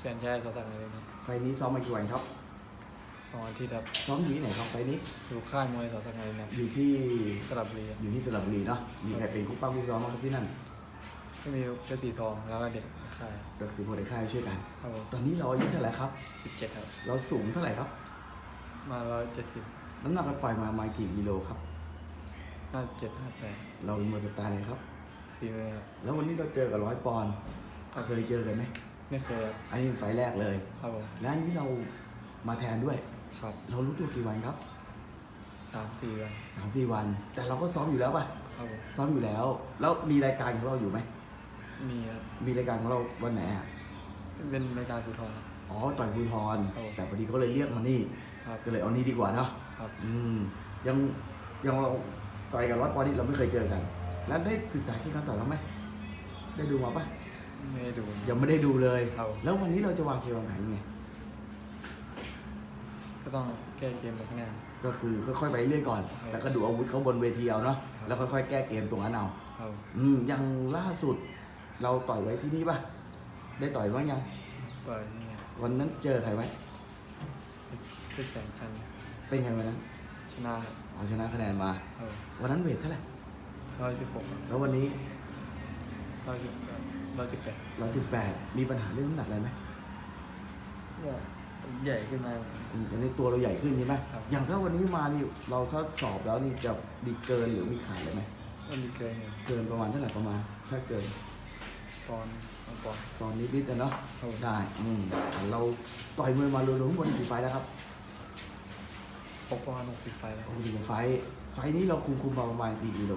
แสนชัยสอสักดิ์เลยครับไฟล์นี้ซ้อมมากี่วันครับสองอาทิตย์ครับซ้อมอยู่ที่ไหนครับไฟล์นี้อยู่ค่ายมวยสอสักดิ์เลยครับอยู่ที่สระบุรีครับอยู่ที่สระบุรีเนาะมีใครเป็นคู่ป้าคู่ซ้อมบ้างครับที่นั่น ก็มีเพชรสีทองแล้วก็เด็กค่ายก็คือคนในค่ายช่วยกัน ครับผมตอนนี้เราอายุเท่าไหร่ครับ สิบเจ็ดครับ เราสูงเท่าไหร่ครับ มาร้อยเจ็ดสิบน้ำหนักเราปล่อยมาประมาณกี่กิโลครับ ห้าเจ็ดห้าแปดเราเป็นมวยสไตล์ไหนครับ ฟีเมอร์ครับ แล้ววันนี้เราเจอกับร้อยปอนด์ครับเคยเจอกันไหม ไม่เคยครับอันนี้เป็นไฟล์แรกเลย ครับผมและอันนี้เรามาแทนด้วย ครับเรารู้ตัวกี่วันครับสามสี่วันสามสี่วัน แต่เราก็ซ้อมอยู่แล้วป่ะ ครับผมซ้อมอยู่แล้ว แล้วมีรายการของเราอยู่ไหม มีครับมีรายการของเราวันไหนอะ เป็นรายการภูทรอ๋อ ต่อยภูทร ครับผมแต่พอดีเขาเลยเรียกมานี่ ครับ ก็เลยเอานี่ดีกว่าเนาะ ครับ อืม ยังยังเราต่อยกับร้อยปอนด์นี่เราไม่เคยเจอกัน แล้วได้ศึกษาเกี่ยวกับการต่อยเขาไหม ได้ดูมาปะ ไม่ได้ดู ยังไม่ได้ดูเลย ครับ แล้ววันนี้เราจะวางเกมวางแผนยังไง ก็ต้องแก้เกมแบบหน้าก็คือค่อยๆไปเรื่อยก่อน ครับแล้วก็ดูอาวุธเขาบนเวทีเอาเนาะ ครับ แล้วค่อยๆ แก้เกมตรงนั้นเอา ครับอืมอย่างล่าสุด เราต่อยไว้ที่นี่ปะได้ต่อยบ้างยัง ต่อยนี่ครับวันนั้นเจอใครไหมเพชรแสนชัยเป็นไงวันนั้น ชนะครับเอาชนะคะแนนมาครับวันนั้นเวทเท่าไหร่ ร้อยสิบหกแล้ววันนี้ร้อยสิบ ร้อยสิบแปดร้อยสิบแปดมีปัญหาเรื่องน้ำหนักอะไรไหมก็ใหญ่ขึ้นมา อืมตอนนี้ตัวเราใหญ่ขึ้นใช่ไหมครับ อย่างถ้าวันนี้มานี่เราถ้าสอบแล้วนี่จะมีเกินหรือมีขาดเลยไหมมันมีเกินอยู่เกินประมาณเท่าไหร่ประมาณ ถ้าเกิน ปอนด์สองปอนด์ ตอนนี้นิดๆนะเนาะครับ ได้อืมเราต่อยมวยมารวมๆทั้งหมดกี่ไฟล์แล้วครับหกปอนด์หกสิบไฟแล้วโอ้โหไฟล์ไฟล์นี้เราคุมคุมมาประมาณกี่กิโล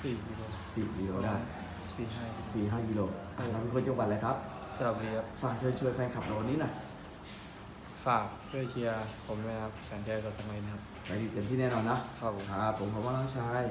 สี่กิโลสี่กิโลได้ สี่ห้าสี่ห้ากิโลอะเราเป็นคนจังหวัดอะไรครับสระบุรีครับฝากเชิญชวนแฟนคลับเราวันนี้หน่อยฝากช่วยเชียร์ผมด้วยนะครับแสนใจต่อจากนี้นะครับ ไปดีเต็มที่แน่นอนนะครับผม ครับผมขอบคุณน้องชาย